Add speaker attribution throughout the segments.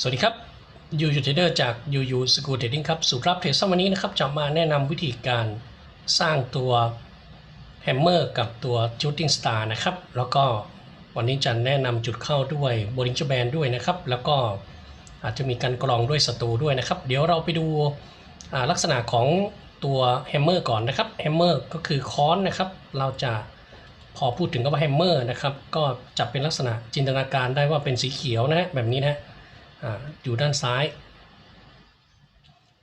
Speaker 1: สวัสดีครับยูยูเทรดเดอร์จากยูยูสกูเทรดดิ้งครับสูตรรับเทรดซัมวันนี้นะครับจะมาแนะนำวิธีการสร้างตัวแฮมเมอร์กับตัวจูตติ้งสตาร์นะครับ แล้วก็วันนี้จะแนะนำจุดเข้าด้วยบริงเจอร์แบนด้วยนะครับ แล้วก็อาจจะมีการกรองด้วยศัตรูด้วยนะครับ เดี๋ยวเราไปดูลักษณะของตัวแฮมเมอร์ก่อนนะครับแฮมเมอร์ก็คือค้อนนะครับ เราจะพอพูดถึงก็ว่าแฮมเมอร์นะครับ ก็จะเป็นลักษณะจินตนาการได้ว่าเป็นสีเขียวนะฮะแบบนี้นะ อยู่ด้านซ้าย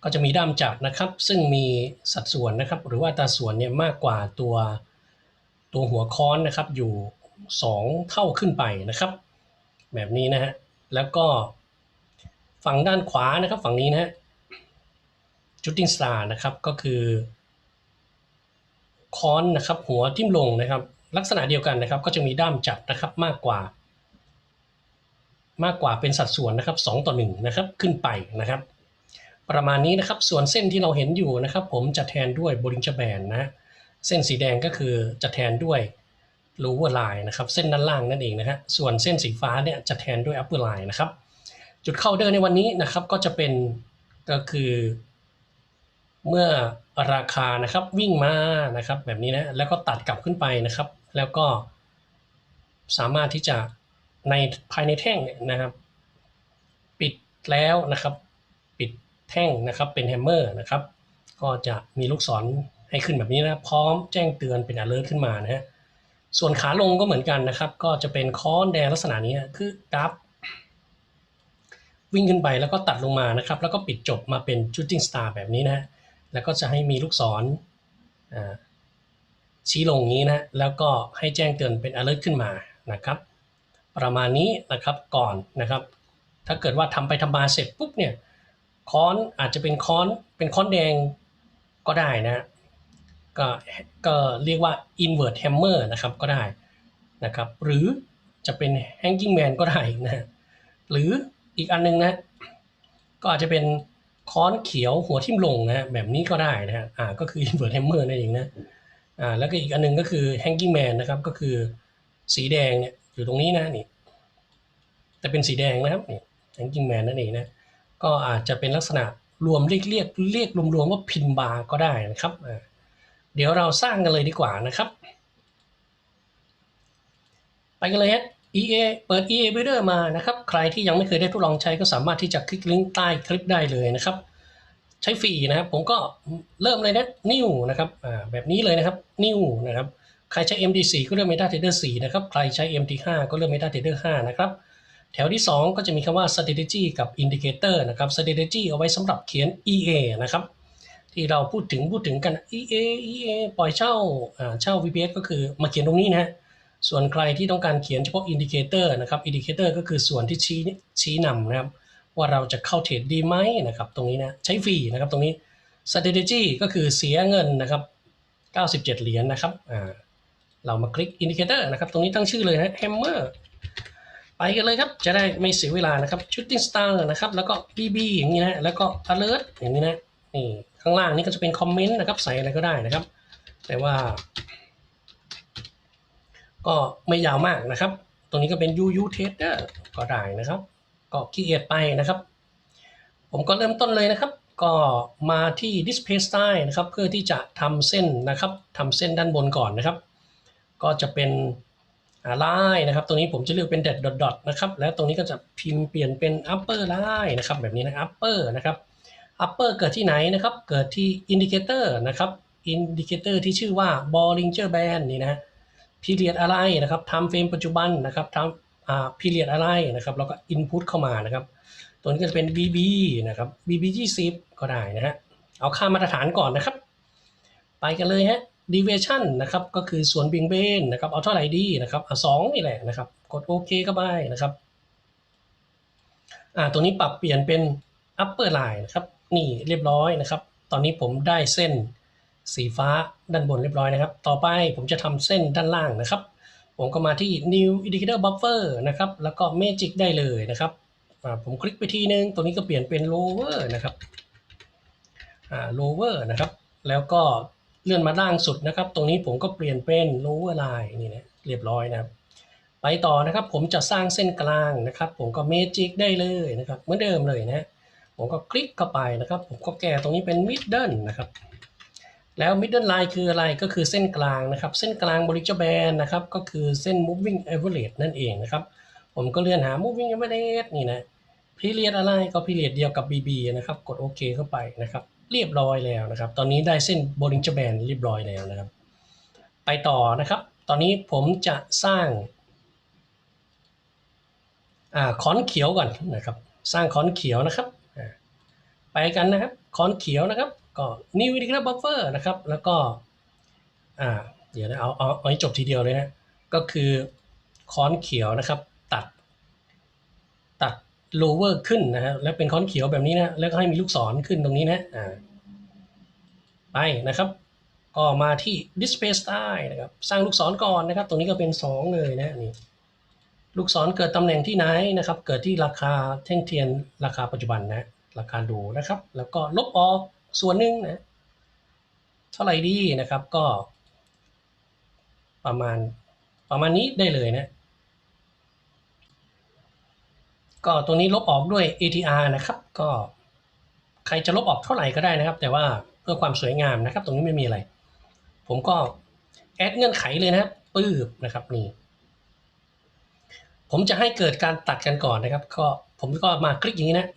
Speaker 1: ก็จะมีด้ามจับนะครับ ซึ่งมีสัดส่วนนะครับ หรือว่าตาส่วนเนี่ยมากกว่าตัวตัวหัวค้อนนะครับอยู่ 2 เท่าขึ้นไปนะครับ แบบนี้นะฮะแล้วก็ฝั่งด้านขวานะครับฝั่งนี้นะฮะจุดติ้งสตาร์นะครับก็คือค้อนนะครับหัวทิ่มลงนะครับ ลักษณะเดียวกันนะครับ ก็จะมีด้ามจับนะครับมากกว่า มากกว่าเป็นสัดส่วนนะครับ2ต่อ1นะครับขึ้นไปนะครับ ประมาณนี้นะครับส่วนเส้นที่เราเห็นอยู่นะครับ ผมจะแทนด้วยบริงเจอร์แบนนะเส้นสีแดงก็คือจะแทนด้วย lower line นะครับเส้นด้านล่างนั่นเองนะฮะส่วนเส้นสีฟ้าเนี่ยจะแทนด้วย upper line นะครับ จุดเข้าเดินในวันนี้นะครับก็จะเป็นก็คือ เมื่อราคานะครับวิ่งมานะครับแบบนี้นะแล้วก็ตัดกลับขึ้นไปนะครับ แล้วก็สามารถที่จะ ในภายในแท่งเนี่ยนะครับ ปิดแล้วนะครับ ปิดแท่งนะครับเป็นแฮมเมอร์นะครับ ก็จะมีลูกศรให้ขึ้นแบบนี้นะพร้อมแจ้งเตือนเป็น alert ขึ้นมานะฮะส่วนขาลงก็เหมือนกันนะครับ ก็จะเป็นค้อนแดงลักษณะนี้คือกราฟวิ่งขึ้นไปแล้วก็ตัดลงมานะครับ แล้วก็ปิดจบมาเป็น shooting star แบบนี้นะแล้วก็จะให้มีลูกศรชี้ลงอย่างนี้นะแล้วก็ให้แจ้งเตือนเป็น alert ขึ้นมานะครับ ประมาณนี้นะครับก่อนนะครับ ถ้าเกิดว่าทำไปทำมาเสร็จปุ๊บเนี่ยค้อนอาจจะเป็นค้อนเป็นค้อนแดงก็ได้นะก็ก็เรียกว่า invert hammer นะครับก็ได้นะครับ หรือจะเป็น hanging man ก็ได้นะฮะหรืออีกอันนึงนะก็อาจจะเป็นค้อนเขียวหัวทิ่มลงนะฮะแบบนี้ก็ได้นะฮะอ่าก็คือ invert hammer นั่นเองนะอ่าแล้วก็อีกอันนึงก็คือ hanging man นะครับก็คือสีแดงเนี่ยอยู่ตรงนี้นะนี่ แต่เป็นสีแดงนะครับนี่แองกิงแมนนั่นเองนะก็อาจจะเป็นลักษณะรวมเรียกเรียกเรียกรวมๆว่าพินบาร์ก็ได้นะครับเดี๋ยวเราสร้างกันเลยดีกว่านะครับ ไปกันเลยฮะ EA เปิด EA Builder มานะครับ ใครที่ยังไม่เคยได้ทดลองใช้ก็สามารถที่จะคลิกลิงก์ใต้คลิปได้เลยนะครับ ใช้ฟรีนะครับ ผมก็เริ่มเลยนะ new นะครับแบบนี้เลยนะครับ new นะครับ ใครใช้ MD4 ก็เลือก MetaTrader 4นะครับ ใครใช้ MT5 ก็เลือก MetaTrader 5นะครับ แถวที่ 2 ก็จะมีคำว่า strategy กับ indicator นะครับ strategy เอาไว้สำหรับเขียน EA นะครับ ที่เราพูดถึงพูดถึงกัน EA EA ปล่อยเช่าเช่า VPS ก็คือมาเขียนตรงนี้นะส่วนใครที่ต้องการเขียนเฉพาะ indicator นะครับ indicator ก็คือส่วนที่ชี้ชี้นำนะครับ ว่าเราจะเข้าเทรดดีไหมนะครับ ตรงนี้นะใช้ฟรีนะครับตรงนี้ strategy ก็คือเสียเงินนะครับ 97 เหรียญนะครับเรามาคลิกอินดิเคเตอร์นะครับ ตรงนี้ตั้งชื่อเลยนะ hammer กันเลยครับ จะได้ไม่เสียเวลานะครับ shooting star นะครับ แล้วก็ bb อย่างนี้นะ แล้วก็ alert อย่างนี้นะ นี่ข้างล่างนี่ก็จะเป็นคอมเมนต์นะครับ ใส่อะไรก็ได้นะครับ แต่ว่า ก็ไม่ยาวมากนะครับ ตรงนี้ก็เป็น uu trader ก็ได้นะครับ ก็ขี้เกียจไปนะครับ ผมก็เริ่มต้นเลยนะครับ ก็มาที่ display style นะครับ เพื่อที่จะทำเส้นนะครับทำเส้นด้านบนก่อนนะครับ ก็จะเป็น ลายนะครับ ตรงนี้ผมจะเลือกเป็นเด็ดดอทนะครับ แล้วตรงนี้ก็จะพิมพ์เปลี่ยนเป็น upper line นะครับ แบบนี้นะ upper นะครับ upper เกิดที่ไหนนะครับ เกิดที่ indicator นะครับ indicator ที่ชื่อว่า Bollinger Band นี่นะ period อะไรนะครับ time frame ปัจจุบันนะครับ time อ่า period อะไรนะครับ แล้วก็ input เข้ามานะครับ ตัวนี้ก็จะเป็น BB นะครับ BB 20ก็ได้นะฮะ เอาค่ามาตรฐานก่อนนะครับ ไปกันเลยฮะ deviation นะครับก็คือส่วนเบี่ยงเบนนะครับเอาเท่าไหร่ดีนะครับเอาสองนี่แหละนะครับกดโอเคก็ไปนะครับอ่าตัวนี้ปรับเปลี่ยนเป็น upper line นะครับนี่เรียบร้อยนะครับ ตอนนี้ผมได้เส้นสีฟ้าด้านบนเรียบร้อยนะครับ ต่อไปผมจะทำเส้นด้านล่างนะครับ ผมก็มาที่ new indicator buffer นะครับแล้วก็ magic ได้เลยนะครับอ่าผมคลิกไปทีนึง ตัวนี้ก็เปลี่ยนเป็น lower นะครับอ่า lower นะครับ แล้วก็ เลื่อนมาล่างสุดนะครับ ตรงนี้ผมก็เปลี่ยนเป็น lower line นี่นะเรียบร้อยนะครับ ไปต่อนะครับผมจะสร้างเส้นกลางนะครับ ผมก็เมจิกได้เลยนะครับเหมือนเดิมเลยนะผมก็คลิกเข้าไปนะครับ ผมก็แก้ตรงนี้เป็น middle นะครับ แล้ว middle line คืออะไรก็คือเส้นกลางนะครับ เส้นกลาง Bollinger Band นะครับก็คือเส้น moving average นั่นเองนะครับ ผมก็เลื่อนหา moving average นี่นะ period อะไรก็ period เดียวกับ BB นะครับ กดโอเคเข้าไปนะครับ เรียบร้อยแล้วนะครับ ตอนนี้ได้เส้น Bollinger Band เรียบร้อยแล้วนะครับ ไปต่อนะครับ ตอนนี้ผมจะสร้างอคอนเขียวก่อนนะครับ สร้างคอนเขียวนะครับ ไปกันนะครับคอนเขียวนะครับ ก็ new integer buffer นะครับ แล้วก็เดี๋ยวนะเอาเอาเอาให้จบทีเดียวเลยนะ ก็คือคอนเขียวนะครับ lower ขึ้นนะฮะแล้วเป็นค้อนเขียวแบบนี้นะแล้วก็ให้มีลูกศรขึ้นตรงนี้นะอ่าไปนะครับ ก็มาที่ display style นะครับสร้างลูกศรก่อนนะครับ ตรงนี้ก็เป็น 2 เลยนะนี่ลูกศรเกิดตำแหน่งที่ไหนนะครับ เกิดที่ราคาแท่งเทียนราคาปัจจุบันนะ ราคาดูนะครับ แล้วก็ลบออกส่วนหนึ่งนะเท่าไหร่ดีนะครับก็ ประมาณประมาณนี้ได้เลยนะ ก็ตรงนี้ลบออกด้วย ATR นะครับ ก็ใครจะลบออกเท่าไหร่ก็ได้นะครับ แต่ว่าเพื่อความสวยงามนะครับ ตรงนี้ไม่มีอะไร ผมก็แอดเงื่อนไขเลยนะครับปื้บนะครับนี่ผมจะให้เกิดการตัดกันก่อนนะครับ ก็ผมก็มาคลิกอย่างนี้นะ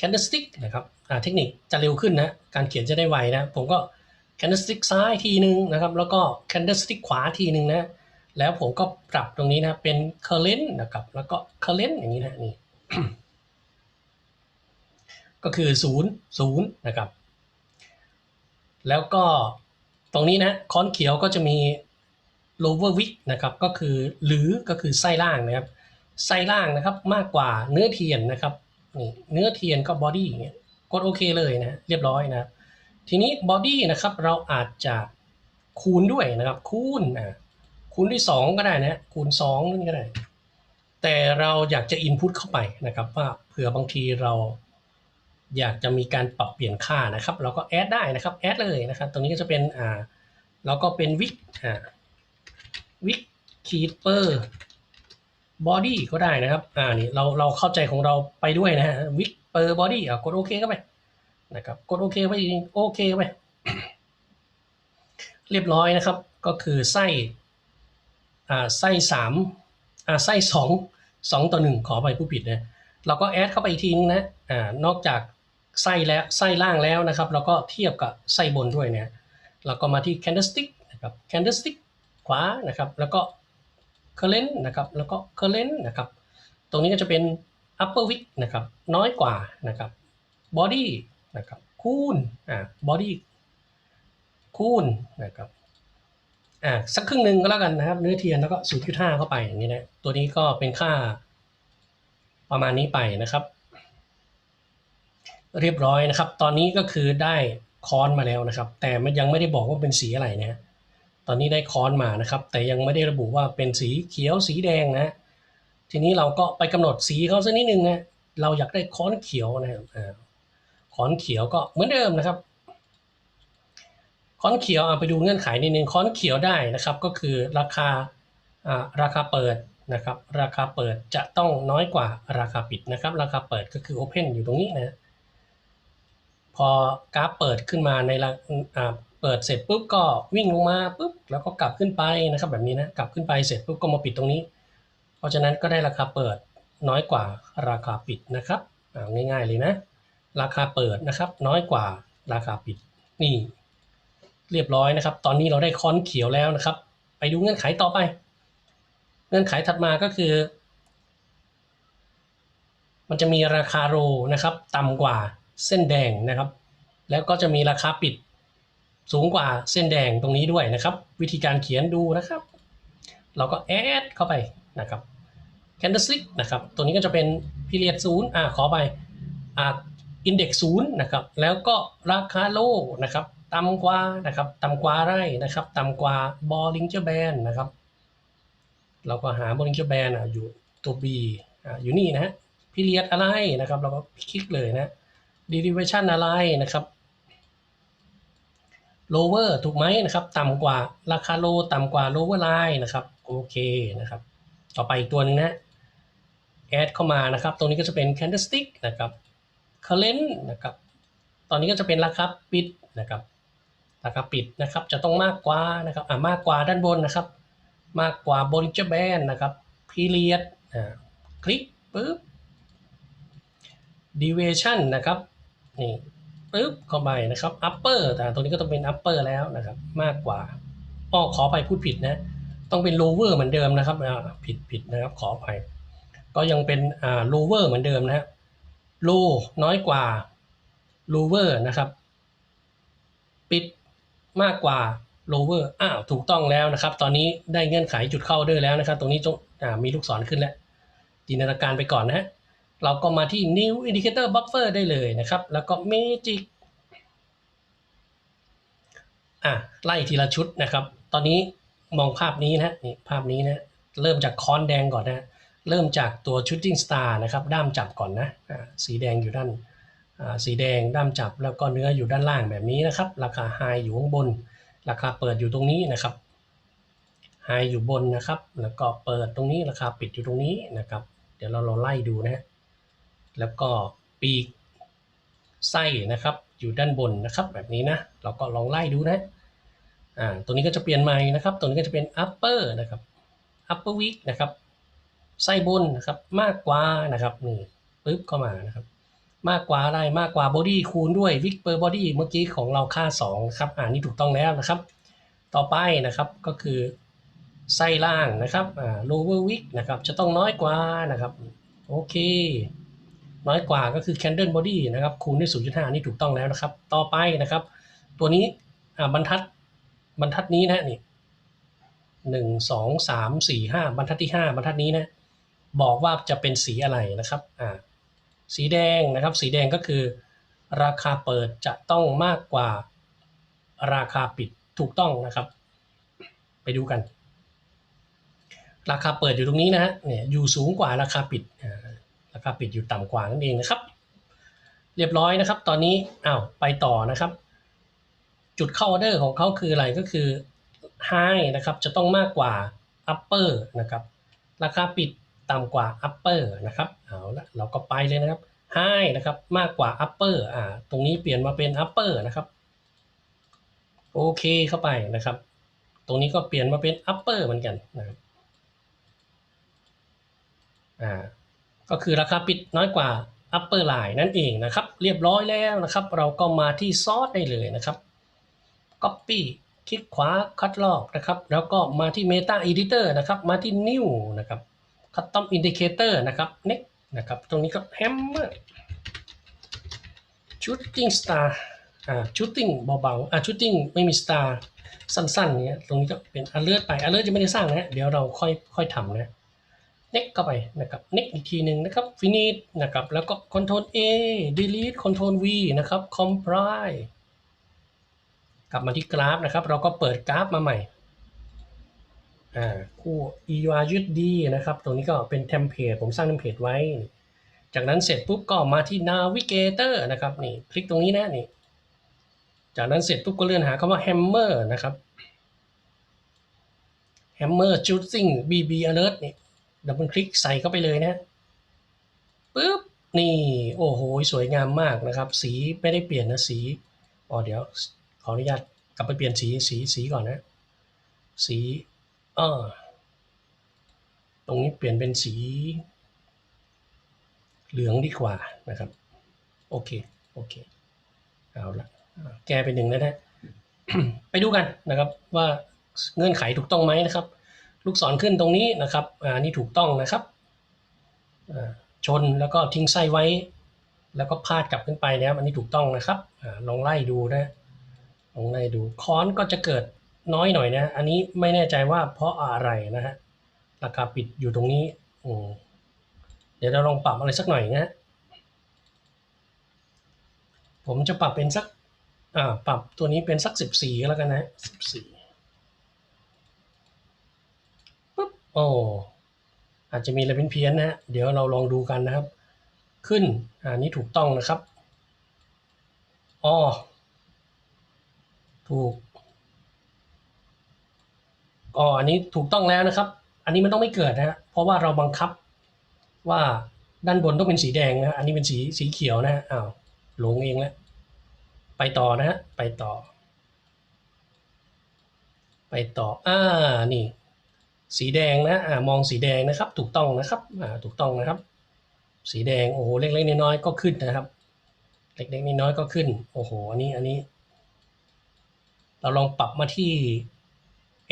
Speaker 1: candlestick นะครับเทคนิคจะเร็วขึ้นนะ การเขียนจะได้ไวนะ ผมก็ candlestick ซ้ายทีหนึ่งนะครับ แล้วก็ candlestick ขวาทีหนึ่งนะ แล้วผมก็ปรับตรงนี้นะ เป็น current นะครับ แล้วก็ current อย่างนี้นะนี่ ก็คือศูนย์นะครับ แล้วก็ตรงนี้นะคอนเขียวก็จะมี lower wick นะครับ ก็คือหรือก็คือไส้ล่างนะครับ ไส้ล่างนะครับมากกว่าเนื้อเทียนนะครับนี่เนื้อเทียนก็ body อย่างเงี้ยกดโอเคเลยนะเรียบร้อยนะทีนี้ body นะครับเราอาจจะคูณด้วยนะครับ คูณนะคูณด้วย 2 ก็ได้นะคูณ2นั่นก็ได้ แต่เราอยากจะ input เข้าไปนะครับว่าเผื่อบางทีเราอยากจะมีการปรับเปลี่ยนค่านะครับ เราก็แอดได้นะครับแอดเลยนะครับ ตรงนี้ก็จะเป็นอ่าเราก็เป็นวิกอ่าวิกคีเปอร์บอดี้ก็ได้นะครับ อ่านี่เราเราเข้าใจของเราไปด้วยนะฮะวิกเปอร์บอดี้อะกดโอเคเข้าไปนะครับกดโอเคไปโอเคเข้าไปเรียบร้อยนะครับ ก็คือไส้อ่าไส้สาม ไส้สองสองต่อหนึ่งขอไปผู้ผิดนะเราก็แอดเข้าไปอีกทีนึงนะอ่านอกจากไส้แล้วไส้ล่างแล้วนะครับเราก็เทียบกับไส้บนด้วยเนี่ยเราก็มาที่ candlestick นะครับ candlestick ขวานะครับ แล้วก็ current นะครับแล้วก็ current นะครับตรงนี้ก็จะเป็น upper wick นะครับน้อยกว่านะครับ body นะครับคูณอ่า body คูณนะครับ อ่าสักครึ่งหนึ่งก็แล้วกันนะครับ เนื้อเทียนแล้วก็0.5เข้าไปอย่างนี้นะตัวนี้ก็เป็นค่าประมาณนี้ไปนะครับ เรียบร้อยนะครับ ตอนนี้ก็คือได้คอนมาแล้วนะครับ แต่มันยังไม่ได้บอกว่าเป็นสีอะไรนะตอนนี้ได้คอนมานะครับ แต่ยังไม่ได้ระบุว่าเป็นสีเขียวสีแดงนะ ทีนี้เราก็ไปกำหนดสีเขาสักนิดนึงนะเราอยากได้คอนเขียวนะครับคอนเขียวก็เหมือนเดิมนะครับ คอนเขียวเอาไปดูเงื่อนไขนิดนึงคอนเขียวได้นะครับก็คือราคาราคาเปิดนะครับราคาเปิดจะต้องน้อยกว่าราคาปิดนะครับ ราคาเปิดก็คือ Open อยู่ตรงนี้นะพอกราฟเปิดขึ้นมาในราเปิดเสร็จปุ๊บก็วิ่งลงมาปุ๊บแล้วก็กลับขึ้นไปนะครับ แบบนี้นะกลับขึ้นไปเสร็จปุ๊บก็มาปิดตรงนี้ เพราะฉะนั้นก็ได้ราคาเปิดน้อยกว่าราคาปิดนะครับง่ายๆเลยนะ ราคาเปิดนะครับน้อยกว่าราคาปิดนี่ เรียบร้อยนะครับ ตอนนี้เราได้คอนเขียวแล้วนะครับ ไปดูเงื่อนไขต่อไป เงื่อนไขถัดมาก็คือ มันจะมีราคาโรนะครับต่ำกว่าเส้นแดงนะครับ แล้วก็จะมีราคาปิดสูงกว่าเส้นแดงตรงนี้ด้วยนะครับ วิธีการเขียนดูนะครับ เราก็แอดเข้าไปนะครับ candlestick นะครับ ตัวนี้ก็จะเป็น period ศูนย์อ่าขอไปอ่า index ศูนย์นะครับ แล้วก็ราคาโลนะครับ ต่ำกว่านะครับต่ำกว่าไรนะครับต่ำกว่า Bollinger Band นะครับ เราก็หา Bollinger Band อะอยู่ตัว B อ่าอยู่นี่นะฮะ period อะไรนะครับ เราก็คลิกเลยนะ derivation อะไรนะครับ lower ถูกไหมนะครับ ต่ำกว่าราคา low ต่ำกว่า lower line นะครับ โอเคนะครับ ต่อไปอีกตัวหนึ่งนะแอดเข้ามานะครับ ตรงนี้ก็จะเป็น candlestick นะครับ current นะครับ ตอนนี้ก็จะเป็นราคาปิดนะครับ ราคาปิดนะครับจะต้องมากกว่านะครับอ่ามากกว่าด้านบนนะครับ มากกว่า Bollinger Band นะครับ period อ่าคลิกปุ๊บ deviation นะครับนี่ปุ๊บเข้าไปนะครับ upper แต่ตรงนี้ก็ต้องเป็น upper แล้วนะครับมากกว่าอ้อขอไปพูดผิดนะ ต้องเป็น lower เหมือนเดิมนะครับผิดผิดนะครับขอไปก็ยังเป็นอ่า lower เหมือนเดิมนะฮะ low น้อยกว่า lower นะครับ ปิด มากกว่า lower อ้าวถูกต้องแล้วนะครับ ตอนนี้ได้เงื่อนไขจุดเข้าด้วยแล้วนะครับ ตรงนี้จงอ่ามีลูกศรขึ้นแล้ว จินตนาการไปก่อนนะฮะเราก็มาที่ new indicator buffer ได้เลยนะครับ แล้วก็ magic อะไล่ทีละชุดนะครับ ตอนนี้มองภาพนี้นะนี่ภาพนี้นะเริ่มจากค้อนแดงก่อนนะ เริ่มจากตัว shooting star นะครับ ด้ามจับก่อนนะอ่าสีแดงอยู่ด้าน สีแดงด้ามจับแล้วก็เนื้ออยู่ด้านล่างแบบนี้นะครับ ราคา high อยู่ข้างบน ราคาเปิดอยู่ตรงนี้นะครับ high อยู่บนนะครับ แล้วก็เปิดตรงนี้ราคาปิดอยู่ตรงนี้นะครับ เดี๋ยวเราลองไล่ดูนะฮะแล้วก็ปีกไส้นะครับ อยู่ด้านบนนะครับแบบนี้นะเราก็ลองไล่ดูนะอ่าตัวนี้ก็จะเปลี่ยนใหม่นะครับ ตัวนี้ก็จะเป็น upper นะครับ upper week นะครับไส้บนนะครับมากกว่านะครับนี่ปึ๊บเข้ามานะครับ มากกว่าอะไรมากกว่า body คูณด้วย wick per body เมื่อกี้ของเราค่า2ครับอ่านี่ถูกต้องแล้วนะครับ ต่อไปนะครับก็คือไส้ล่างนะครับอ่า lower wick นะครับจะต้องน้อยกว่านะครับโอเค น้อยกว่าก็คือ candle body นะครับคูณด้วย0.5นี่ถูกต้องแล้วนะครับ ต่อไปนะครับ ตัวนี้อ่าบรรทัดบรรทัดนี้นะนี่หนึ่งสองสามสี่ห้าบรรทัดที่ห้าบรรทัดนี้นะบอกว่าจะเป็นสีอะไรนะครับอ่า สีแดงนะครับ สีแดงก็คือ ราคาเปิดจะต้องมากกว่าราคาปิดถูกต้องนะครับ ไปดูกัน ราคาเปิดอยู่ตรงนี้นะฮะเนี่ยอยู่สูงกว่าราคาปิดราคาปิดอยู่ต่ำกว่านั่นเองนะครับ เรียบร้อยนะครับ ตอนนี้อ้าวไปต่อนะครับ จุดเข้าออเดอร์ของเขาคืออะไรก็คือ high นะครับจะต้องมากกว่า upper นะครับ ราคาปิด ต่ำกว่า upper นะครับเอาละเราก็ไปเลยนะครับ high นะครับมากกว่า upper อ่าตรงนี้เปลี่ยนมาเป็น upper นะครับโอเคเข้าไปนะครับ ตรงนี้ก็เปลี่ยนมาเป็น upper เหมือนกันนะครับอ่าก็คือราคาปิดน้อยกว่า upper line นั่นเองนะครับ เรียบร้อยแล้วนะครับ เราก็มาที่ซอสได้เลยนะครับ copy คลิกขวา cut ลอกนะครับ แล้วก็มาที่ meta editor นะครับ มาที่ new นะครับ custom indicator นะครับ next นะครับตรงนี้ก็ hammer shooting star อ่า shooting เบาๆอ่า shooting ไม่มี star สั้นๆเนี้ยตรงนี้ก็เป็น alert ไป alert จะไม่ได้สร้างนะเดี๋ยวเราค่อยค่อยทำนะ next เข้าไปนะครับ next อีกทีหนึ่งนะครับ finish นะครับแล้วก็ control A delete control V นะครับ compile กลับมาที่กราฟนะครับ เราก็เปิดกราฟมาใหม่ คู่ EUR ยึดดีนะครับ ตรงนี้ก็เป็นเทมเพลตผมสร้างเทมเพลตไว้ จากนั้นเสร็จปุ๊บก็มาที่ navigator นะครับนี่คลิกตรงนี้นะนี่ จากนั้นเสร็จปุ๊บก็เลื่อนหาคำว่า hammer นะครับ hammer shooting BB alert นี่ดับเบิลคลิกใส่เข้าไปเลยนะปุ๊บนี่โอ้โห สวยงามมากนะครับ สีไม่ได้เปลี่ยนนะสีอ๋อเดี๋ยว ขออนุญาตกลับไปเปลี่ยนสีสีสีก่อนนะ สี เออตรงนี้เปลี่ยนเป็นสี เหลืองดีกว่านะครับ โอเค โอเค เอาละแก้ไปหนึ่งแล้วนะไปดูกันนะครับ ว่าเงื่อนไขถูกต้องไหมนะครับ ลูกศรขึ้นตรงนี้นะครับอ่านี่ถูกต้องนะครับชนแล้วก็ทิ้งไส้ไว้ แล้วก็พาดกลับขึ้นไปนะครับอันนี้ถูกต้องนะครับอลองไล่ดูนะลองไล่ดูค้อนก็จะเกิด น้อยหน่อยนะอันนี้ไม่แน่ใจว่าเพราะอะไรนะฮะราคาปิดอยู่ตรงนี้อเดี๋ยวเราลองปรับอะไรสักหน่อยนะฮะผมจะปรับเป็นสักอ่าปรับตัวนี้เป็นสักสิบสี่ก็แล้วกันนะสิบสี่ปุ๊บโอ้อาจจะมีอะไรเป็นเพี้ยนนะฮะเดี๋ยวเราลองดูกันนะครับ ขึ้นอ่านี่ถูกต้องนะครับอ๋อถูก อ๋ออันนี้ถูกต้องแล้วนะครับ อันนี้มันต้องไม่เกิดนะฮะเพราะว่าเราบังคับว่าด้านบนต้องเป็นสีแดงนะ อันนี้เป็นสีสีเขียวนะฮะอ้าวหลงเองแล้วไปต่อนะฮะไปต่อ ไปต่ออ่านี่ สีแดงนะอ่ามองสีแดงนะครับ ถูกต้องนะครับอ่าถูกต้องนะครับ สีแดงโอ้โหเล็กๆน้อยๆก็ขึ้นนะครับ เล็กๆน้อยๆก็ขึ้นโอ้โหอันนี้อันนี้ เราลองปรับมาที่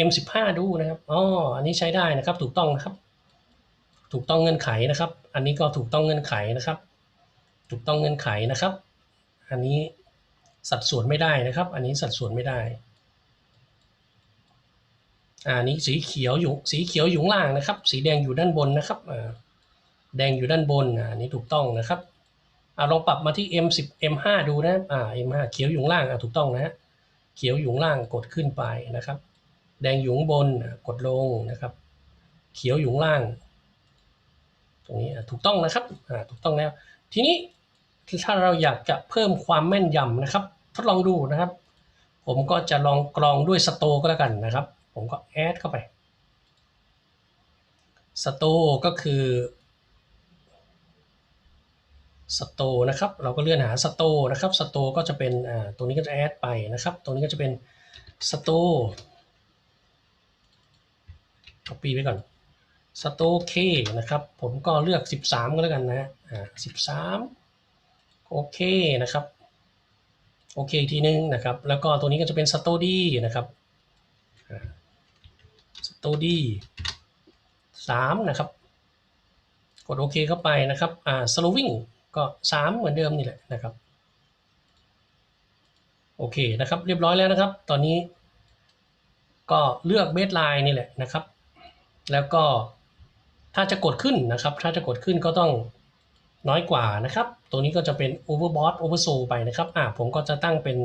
Speaker 1: M15 ดูนะครับอ๋ออันนี้ใช้ได้นะครับ ถูกต้องนะครับ ถูกต้องเงื่อนไขนะครับ อันนี้ก็ถูกต้องเงื่อนไขนะครับ ถูกต้องเงื่อนไขนะครับ อันนี้สัดส่วนไม่ได้นะครับ อันนี้สัดส่วนไม่ได้อ่านี้สีเขียวอยู่สีเขียวอยู่ล่างนะครับ สีแดงอยู่ด้านบนนะครับแดงอยู่ด้านบนอ่านี้ถูกต้องนะครับอ่าลองปรับมาที่ M10 M5 ดูนะอ่า M5 เขียวอยู่ล่างอ่าถูกต้องนะฮะเขียวอยู่ล่างกดขึ้นไปนะครับ แดงอยู่ข้างบนกดลงนะครับ เขียวอยู่ล่าง ตรงนี้ถูกต้องนะครับถูกต้องแล้ว ทีนี้ถ้าเราอยากจะเพิ่มความแม่นยำนะครับ ทดลองดูนะครับ ผมก็จะลองกรองด้วยสโตก็แล้วกันนะครับ ผมก็แอดเข้าไปสโตก็คือสโตนะครับ เราก็เลื่อนหาสโตนะครับสโตก็จะเป็นอ่าตรงนี้ก็จะแอดไปนะครับ ตรงนี้ก็จะเป็นสโต copy ไว้ก่อนสโตเคนะครับ ผมก็เลือก 13 ก็แล้วกันนะอ่า13โอเคนะครับโอเคอีกทีนึงนะครับ แล้วก็ตัวนี้ก็จะเป็นสโตดี้นะครับสโตดี้สามนะครับ กดโอเคเข้าไปนะครับอ่าสโลวิ่งก็สามเหมือนเดิมนี่แหละนะครับโอเคนะครับ เรียบร้อยแล้วนะครับ ตอนนี้ก็เลือกเบสไลน์นี่แหละนะครับ แล้วก็ถ้าจะกดขึ้นนะครับ ถ้าจะกดขึ้นก็ต้องน้อยกว่านะครับ ตัวนี้ก็จะเป็น overbought oversold ไปนะครับ อ่าผมก็จะตั้งเป็น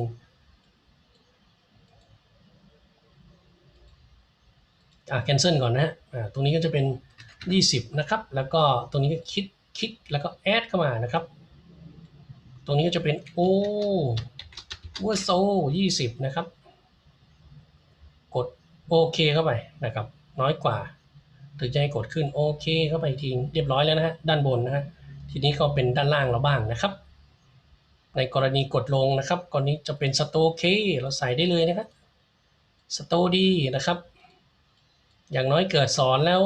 Speaker 1: อ่า cancel ก่อนนะฮะอ่าตรงนี้ก็จะเป็น 20 นะครับ แล้วก็ตรงนี้ก็คลิกคลิกแล้วก็ add เข้ามานะครับ ตรงนี้ก็จะเป็น o oversold 20 นะครับ กดโอเคเข้าไปนะครับ น้อยกว่า ถึงจะให้กดขึ้นโอเคเข้าไปทีเรียบร้อยแล้วนะฮะด้านบนนะฮะทีนี้ก็เป็นด้านล่างเราบ้างนะครับ ในกรณีกดลงนะครับกรณีจะเป็นสโตเคเราใส่ได้เลยนะครับสโตดีนะครับ อย่างน้อยเกิดสอนแล้ว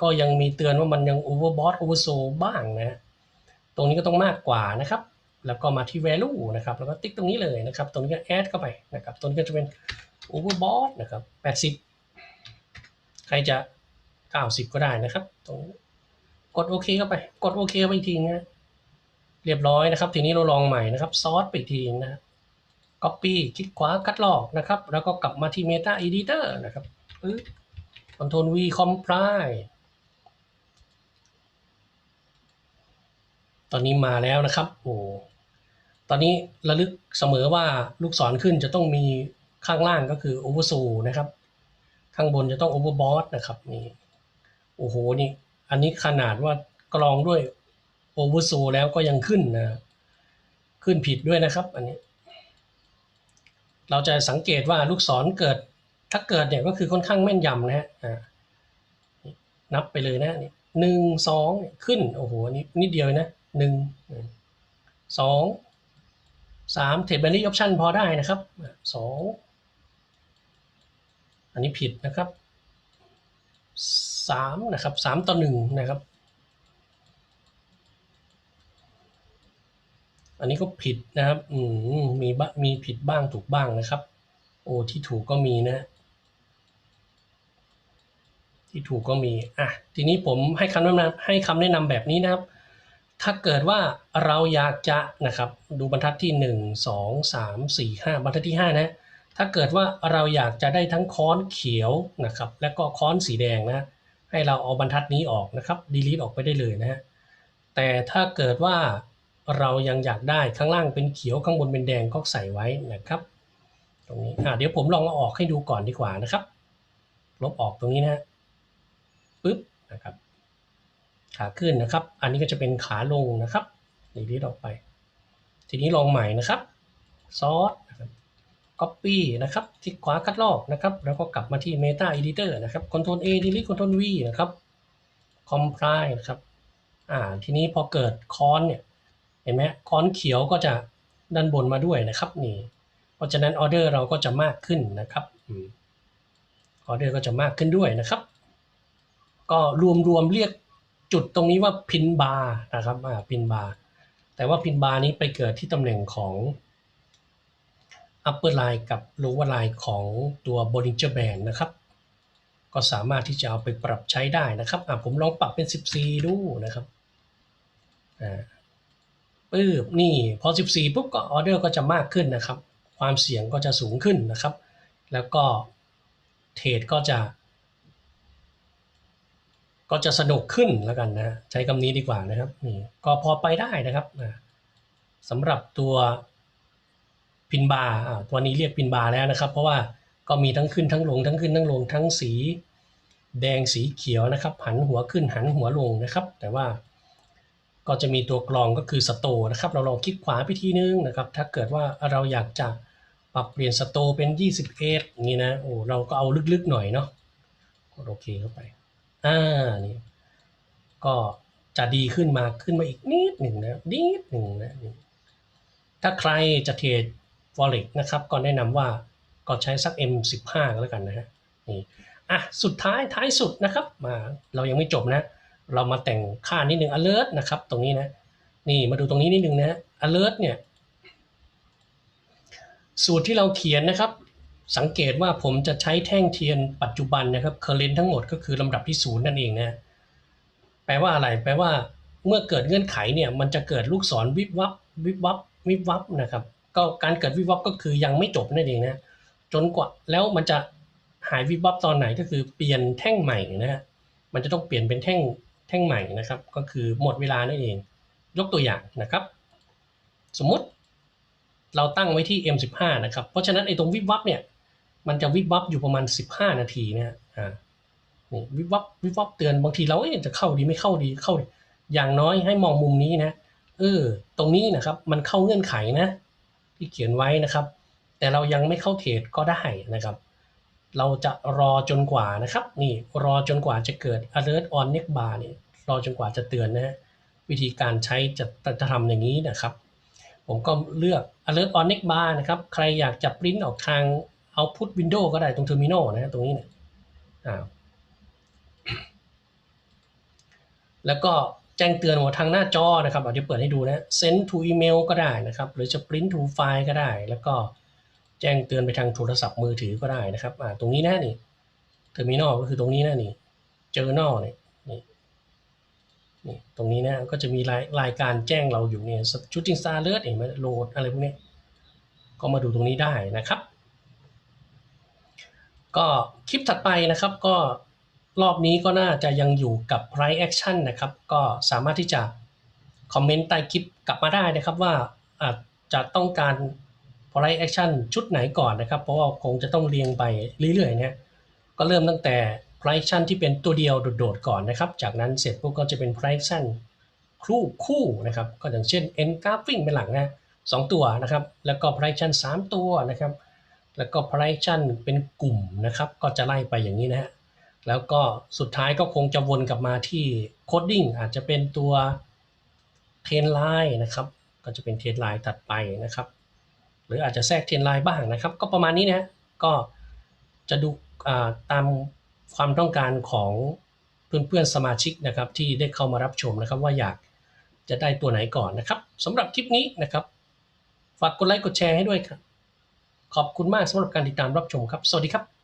Speaker 1: ก็ยังมีเตือนว่ามันยังโอเวอร์บอทโอเวอร์โซบ้างนะฮะตรงนี้ก็ต้องมากกว่านะครับ แล้วก็มาที่ value นะครับแล้วก็ติ๊กตรงนี้เลยนะครับ ตรงนี้ก็ add เข้าไปนะครับตรงนี้ก็จะเป็น overbought นะครับ80 ใครจะ 90 ก็ได้นะครับ ตรงกดโอเคเข้าไป กดโอเคไปอีกทีนะเรียบร้อยนะครับ ทีนี้เราลองใหม่นะครับซอสไปอีกทีนะ copy คลิกขวาคัดลอกนะครับ แล้วก็กลับมาที่ meta editor นะครับปึ๊บ control v comply ตอนนี้มาแล้วนะครับ โอ้ตอนนี้ระลึกเสมอว่าลูกศรขึ้นจะต้องมีข้างล่างก็คือ oversold นะครับ ข้างบนจะต้อง overbought นะครับนี่ โอ้โหนี่อันนี้ขนาดว่ากรองด้วย oversold แล้วก็ยังขึ้นนะขึ้นผิดด้วยนะครับ อันนี้ เราจะสังเกตว่าลูกศรเกิดถ้าเกิดเนี่ยก็คือค่อนข้างแม่นยำนะฮะนับไปเลยนะนี่หนึ่งสองขึ้นโอ้โหนี่นิดเดียวนะหนึ่งสองสามเทรดแบนดี้ออปชันพอได้นะครับสองอันนี้ผิดนะครับ สามนะครับสามต่อหนึ่งนะครับ อันนี้ก็ผิดนะครับอืมมีบ้ามีผิดบ้างถูกบ้างนะครับ โอ้ที่ถูกก็มีนะ ที่ถูกก็มีอะทีนี้ผมให้คำแนะนำให้คำแนะนำแบบนี้นะครับ ถ้าเกิดว่าเราอยากจะนะครับดูบรรทัดที่หนึ่งสองสามสี่ห้าบรรทัดที่ห้านะถ้าเกิดว่าเราอยากจะได้ทั้งค้อนเขียวนะครับ และก็ค้อนสีแดงนะ ให้เราเอาบรรทัดนี้ออกนะครับ delete ออกไปได้เลยนะฮะแต่ถ้าเกิดว่าเรายังอยากได้ข้างล่างเป็นเขียวข้างบนเป็นแดงก็ใส่ไว้นะครับ ตรงนี้อ่าเดี๋ยวผมลองเอาออกให้ดูก่อนดีกว่านะครับ ลบออกตรงนี้นะปึ๊บนะครับ ขาขึ้นนะครับ อันนี้ก็จะเป็นขาลงนะครับดีลิทออกไป ทีนี้ลองใหม่นะครับซอส Copy นะครับคลิกขวาคัดลอกนะครับ แล้วก็กลับมาที่ Meta Editor นะครับ Ctrl A Delete Ctrl V นะครับ Compile นะครับอ่าทีนี้พอเกิดคอนเนี่ยเห็นไหมคอนเขียวก็จะด้านบนมาด้วยนะครับนี่เพราะฉะนั้นออเดอร์เราก็จะมากขึ้นนะครับออเดอร์ก็จะมากขึ้นด้วยนะครับ ก็รวมๆเรียกจุดตรงนี้ว่าพินบาร์นะครับอ่าพินบาร์แต่ว่าพินบาร์นี้ไปเกิดที่ตำแหน่งของ upper line กับ lower line ของตัว Bollinger Band นะครับ ก็สามารถที่จะเอาไปปรับใช้ได้นะครับผมลองปรับเป็น 14 ดูนะครับอ่าปึ๊บนี่พอ 14 ปุ๊บก็ออเดอร์ก็จะมากขึ้นนะครับ ความเสี่ยงก็จะสูงขึ้นนะครับ แล้วก็เทรดก็จะ ก็จะสนุกขึ้นแล้วกันนะ ใช้คำนี้ดีกว่านะครับนี่ก็พอไปได้นะครับสำหรับตัว พินบาร์ตัวนี้เรียกพินบาร์แล้วนะครับ เพราะว่าก็มีทั้งขึ้นทั้งลงทั้งขึ้นทั้งลงทั้งสี แดงสีเขียวนะครับ หันหัวขึ้นหันหัวลงนะครับ แต่ว่าก็จะมีตัวกรองก็คือสโตนะครับ เราลองคลิกขวาไปทีนึงนะครับ ถ้าเกิดว่าเราอยากจะปรับเปลี่ยนสโตเป็น 21นี้นะโอ้เราก็เอาลึกๆหน่อยเนาะกดโอเคเข้าไปอ่านี่ก็จะดีขึ้นมาขึ้นมาอีกนิดหนึ่งนะนิดหนึ่งนะถ้าใครจะเทรด forex นะครับ ก็แนะนำว่าก็ใช้สัก M15 ก็แล้วกันนะฮะนี่อะสุดท้ายท้ายสุดนะครับมาเรายังไม่จบนะ เรามาแต่งค่านิดนึง alert นะครับตรงนี้นะ นี่มาดูตรงนี้นิดนึงนะ alert เนี่ยสูตรที่เราเขียนนะครับ สังเกตว่าผมจะใช้แท่งเทียนปัจจุบันนะครับ current ทั้งหมดก็คือลำดับที่ศูนย์นั่นเองนะแปลว่าอะไรแปลว่าเมื่อเกิดเงื่อนไขเนี่ยมันจะเกิดลูกศรวิบวับวิบวับวิบวับนะครับ ก็การเกิดวิบวับก็คือยังไม่จบนั่นเองนะจนกว่าแล้วมันจะหายวิบวับตอนไหนก็คือเปลี่ยนแท่งใหม่นะฮะมันจะต้องเปลี่ยนเป็นแท่งแท่งใหม่นะครับ ก็คือหมดเวลานั่นเอง ยกตัวอย่างนะครับ สมมุติเราตั้งไว้ที่ M15 นะครับ เพราะฉะนั้นไอ้ตรงวิบวับเนี่ยมันจะวิบวับอยู่ประมาณ 15 นาทีนะฮะอ่านี่วิบวับวิบวับเตือนบางทีเราเอ๊ะจะเข้าดีไม่เข้าดีเข้า อย่างน้อยให้มองมุมนี้นะเออตรงนี้นะครับ มันเข้าเงื่อนไขนะ ที่เขียนไว้นะครับ แต่เรายังไม่เข้าเทรดก็ได้นะครับ เราจะรอจนกว่านะครับ นี่รอจนกว่าจะเกิด alert on next bar นี่รอจนกว่าจะเตือนนะฮะวิธีการใช้จะจะทำอย่างนี้นะครับ ผมก็เลือก alert on next bar นะครับ ใครอยากจะปริ้นออกทาง output window ก็ได้ตรง terminal นะฮะตรงนี้เนี่ยแล้วก็ แจ้งเตือนว่าทางหน้าจอนะครับเอาเดี๋ยวเปิดให้ดูนะ send to email ก็ได้นะครับ หรือจะ print to file ก็ได้ แล้วก็แจ้งเตือนไปทางโทรศัพท์มือถือก็ได้นะครับตรงนี้นะนี่ terminal ก็คือตรงนี้นะนี่ journal เนี่ยนี่นี่ตรงนี้นะก็จะมีรายรายการแจ้งเราอยู่เนี่ย shooting star alert เห็นไหมโหลดอะไรพวกนี้ก็มาดูตรงนี้ได้นะครับ ก็คลิปถัดไปนะครับก็ รอบนี้ก็น่าจะยังอยู่กับ price action นะครับ ก็สามารถที่จะคอมเมนต์ใต้คลิปกลับมาได้นะครับว่าอาจจะต้องการ price action ชุดไหนก่อนนะครับ เพราะว่าคงจะต้องเรียงไปเรื่อยๆเนี่ยก็เริ่มตั้งแต่ price action ที่เป็นตัวเดียวโดดๆก่อนนะครับ จากนั้นเสร็จปุ๊บก็จะเป็น price action คู่คู่นะครับ ก็อย่างเช่น n graphing เป็นหลักนะสองตัวนะครับ แล้วก็ price action สามตัวนะครับ แล้วก็ price action เป็นกลุ่มนะครับ ก็จะไล่ไปอย่างนี้นะฮะ แล้วก็สุดท้ายก็คงจะวนกลับมาที่โคดดิ้งอาจจะเป็นตัวเทนไลน์นะครับ ก็จะเป็นเทนไลน์ถัดไปนะครับ หรืออาจจะแทรกเทนไลน์บ้างนะครับ ก็ประมาณนี้นะก็จะดูตามความต้องการของเพื่อนๆสมาชิกนะครับ ที่ได้เข้ามารับชมนะครับ ว่าอยากจะได้ตัวไหนก่อนนะครับสำหรับคลิปนี้นะครับ ฝากกดไลค์กดแชร์ให้ด้วยครับ ขอบคุณมากสำหรับการติดตามรับชมครับ สวัสดีครับ